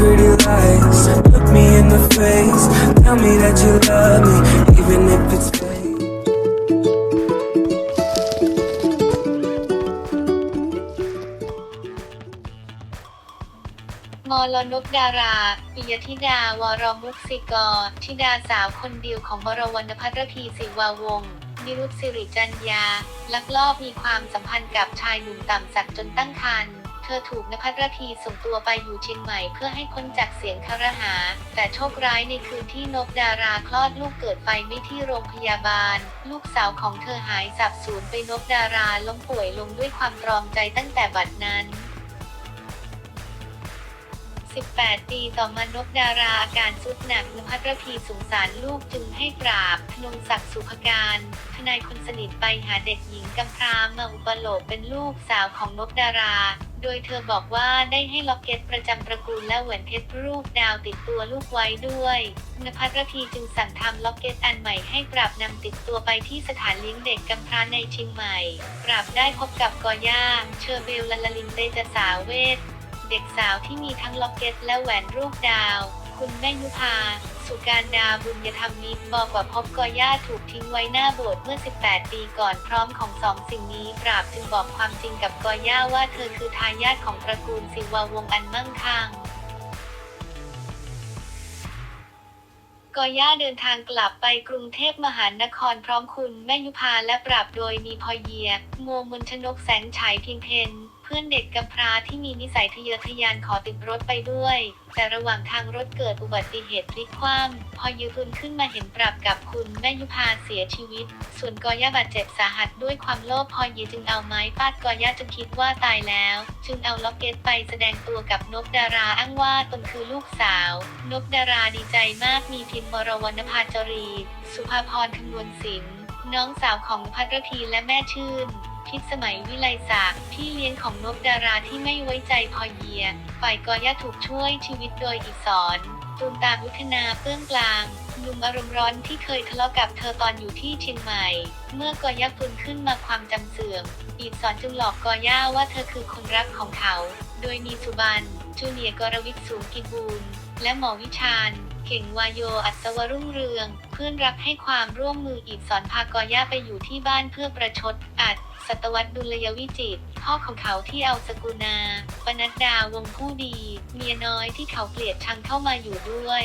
pretty lies. Look me in the face. Tell me that you love me, even if it's fake. มลนกดารา ปิยธิดาวรมุสิกรธิดาสาวคนเดียวของบรวรรณพัทรพีศิวาวงศ์นิรุตสิริจันยา ลักลอบมีความสัมพันธ์กับชายหนุ่มต่ำสักจนตั้งครรภ์ ธอถูกนภัทรพีส่งตัวไปอยู่เชียงใหม่เพื่อให้พ้นจากเสียงคารหา แต่โชคร้ายในคืนที่นกดาราคลอดลูกเกิดไฟไม่ที่โรงพยาบาล ลูกสาวของเธอหายสับสูญไปนกดาราล้มป่วยลงด้วยความตรอมใจตั้งแต่บัดนั้น18 ปีต่อมานกดาราอาการสุดหนักนภัทรพีสงสารลูกจึงให้ปราบธนงศักดิ์สุภการ ทนายคนสนิทไปหาเด็กหญิงกำพร้ามาอุปโลกเป็นลูกสาวของนกดารา โดยเธอบอกว่าได้ให้ล็อกเก็ตประจำตระกูลและแหวนเพชรรูปดาวติดตัวลูกไว้ด้วยนภัทรพีจึงสั่งทำล็อกเก็ตอันใหม่ให้ปราบนำติดตัวไปที่สถานเลี้ยงเด็กกำพร้าในเชียงใหม่ ปราบได้พบกับกอย่า เชอร์เบลลลลินเตจสาเวท เด็กสาวที่มีทั้งล็อกเก็ตและแหวนรูปดาว คุณแม่ยุพา สุการดาบุญยธรรมมิตบอกว่าพบกอย่าถูกทิ้งไว้หน้าโบสถ์เมื่อ 18 ปีก่อนพร้อมของสองสิ่งนี้ ปราบจึงบอกความจริงกับกอย่าว่าเธอคือทายาทของตระกูลศิวาวงศ์อันมั่งคั่งกอย่าเดินทางกลับไปกรุงเทพมหานครพร้อมคุณแม่ยุพาและปรับโดยมีพอเยีย โมมนชนกแสงฉายเพียงเพน พื่อนเด็กกำพร้าที่มีนิสัยทะเยอทะยานขอติดรถไปด้วย แต่ระหว่างทางรถเกิดอุบัติเหตุพลิกคว่ำพอยืฟื้นขึ้นมาเห็นปรับกับคุณแม่ยุพาเสียชีวิต ส่วนกอย่าบาดเจ็บสาหัสด้วยความโลภพอเยจึงเอาไม้ฟาดกอย่าจนคิดว่าตายแล้ว จึงเอาล็อกเก็ตไปแสดงตัวกับนกดาราอ้างว่าตนคือลูกสาว นกดาราดีใจมากมีพิมพ์มรวรรณภาจรี สุภาพรคำนวณสินน้องสาวของพัทรพีและแม่ชื่น พิษสมัยวิไลศักดิ์พี่เลี้ยงของนกดาราที่ไม่ไว้ใจพอเยีย ฝ่ายกอย่าถูกช่วยชีวิตโดยอีกสอนตูมตามยุทธนาเปื้องกลางหนุ่มอารมณ์ร้อนที่เคยทะเลาะกับเธอตอนอยู่ที่เชียงใหม่ เมื่อกอย่าฟื้นขึ้นมาความจำเสื่อมอีกสอนจึงหลอกกอย่าว่าเธอคือคนรักของเขา โดยมีสุบันจูเนียกรวิทย์สูงกิบูรณ์และหมอวิชาญ เก่งวายโยอัศวรุ่งเรือง เพื่อนรักให้ความร่วมมืออีกสอนพากอย่าไปอยู่ที่บ้านเพื่อประชดอัดสัตวัตดุลยวิจิตพ่อของเขาที่เอาสกุณาปนัดดาวงผู้ดี เมียน้อยที่เขาเกลียดชังเข้ามาอยู่ด้วย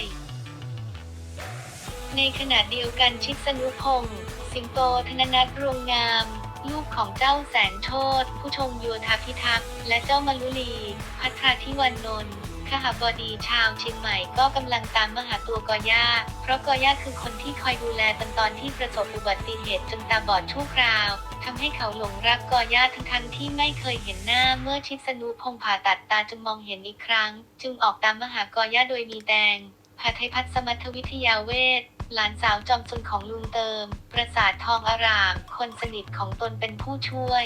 ในขณะเดียวกันชิดสนุพงศ์สิงโตธนนัทรวงงามลูกของเจ้าแสงโชตผู้ชงโยธาพิทักษ์และเจ้ามารุลี พัทราธิวันนนท์ ขหบดีชาวเชียงใหม่ก็กำลังตามมาหาตัวกอย่า เพราะกอย่าคือคนที่คอยดูแลตอนตอนที่ประสบอุบัติเหตุจนตาบอดชั่วคราวทำให้เขาหลงรักกอย่าทั้งทั้งที่ไม่เคยเห็นหน้าเมื่อชิดสนุพงผ่าตัดตาจนมองเห็นอีกครั้ง จึงออกตามมาหากอย่าโดยมีแดงพาไทยพัฒสมัทวิทยาเวทหลานสาวจอมซนของลุงเติม ประสาททองอาราม คนสนิทของตนเป็นผู้ช่วย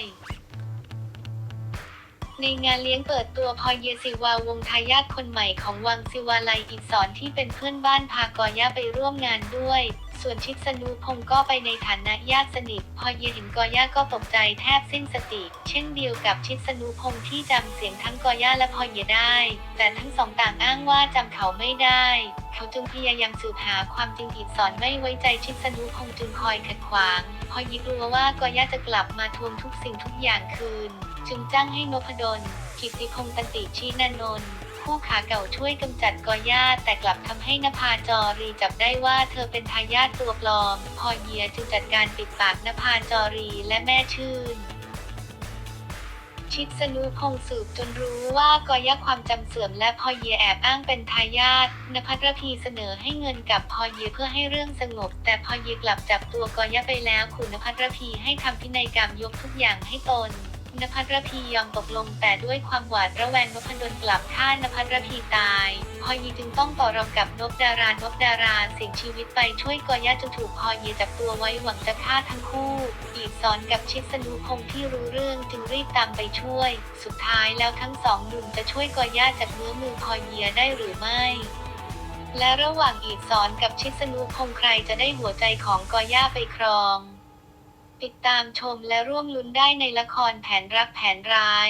ในงานเลี้ยงเปิดตัวพอเยซิวาวงทายาทคนใหม่ของวังซิวาลัยอีสอนที่เป็นเพื่อนบ้านพากอย่าไปร่วมงานด้วย ส่วนชิดสนุพงศ์ก็ไปในฐานะญาติสนิท พอเยเห็นกอย่าก็ตกใจแทบสิ้นสติ เช่นเดียวกับชิดสนุพงศ์ที่จำเสียงทั้งกอย่าและพอเยได้ แต่ทั้งสองต่างอ้างว่าจำเขาไม่ได้ เขาจึงพยายามสืบหาความจริงอีกสอนไม่ไว้ใจชิดสนุพงศ์จึงคอยขัดขวาง พอเยกลัวว่ากอย่าจะกลับมาทวงทุกสิ่งทุกอย่างคืน จึงจ้างให้นพดลกิติพงศ์ตันติชีนานนท์ ผู้ขาเก่าช่วยกำจัดกอย่าแต่กลับทำให้นภาจอรีจับได้ว่าเธอเป็นทายาทตัวปลอม พอเยียจึงจัดการปิดปากนภาจอรีและแม่ชื่นชิดสนุพงศ์สืบจนรู้ว่ากอย่าความจำเสื่อมและพอเยียแอบอ้างเป็นทายาทนภัทรพีเสนอให้เงินกับพอเยียเพื่อให้เรื่องสงบ แต่พอเยียกลับจับตัวกอย่าไปแล้ว ขุนนภัทรพีให้ทำพินัยกรรมยกทุกอย่างให้ตน นภัทรพียอมตกลงแต่ด้วยความหวาดระแวงนพดลกลับฆ่านภัทรพีตายพอยีจึงต้องต่อรองกับนบดารานบดาราเสี่ยงชีวิตไปช่วยกอย่าจนถูกพอยีจับตัวไว้หวังจะฆ่าทั้งคู่ อีกสอนกับชิดสนุพงที่รู้เรื่องจึงรีบตามไปช่วย สุดท้ายแล้วทั้งสองหนุ่มจะช่วยกอย่าจากเนื้อมือพอยีได้หรือไม่และระหว่างอีกสอนกับชิดสนุพงใครจะได้หัวใจของกอย่าไปครอง ติดตามชมและร่วมลุ้นได้ในละครแผนรักแผนร้าย